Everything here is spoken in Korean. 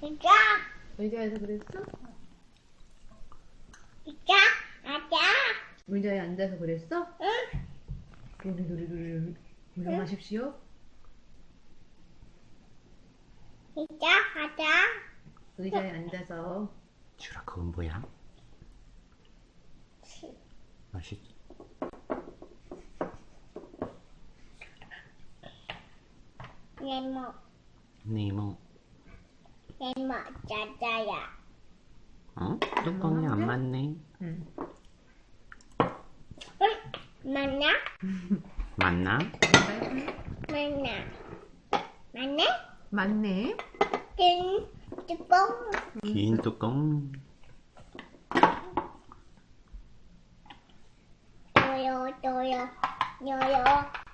이자, 의자에서 그랬어? 이자, 아자, 의자에 앉아서 그랬어? 응, 우리 운동하십시오. 이자, 아자, 의자에 앉아서 주라 그건 뭐야? 맛있. 네모, 네모. 네모, 자자야. 어? 뚜껑이 안 맞네. 응. 응, 맞나? 맞나? 맞나? 맞네? 맞네. 뜬, 뚜껑, 긴 뚜껑. 또요, 요요, 고요,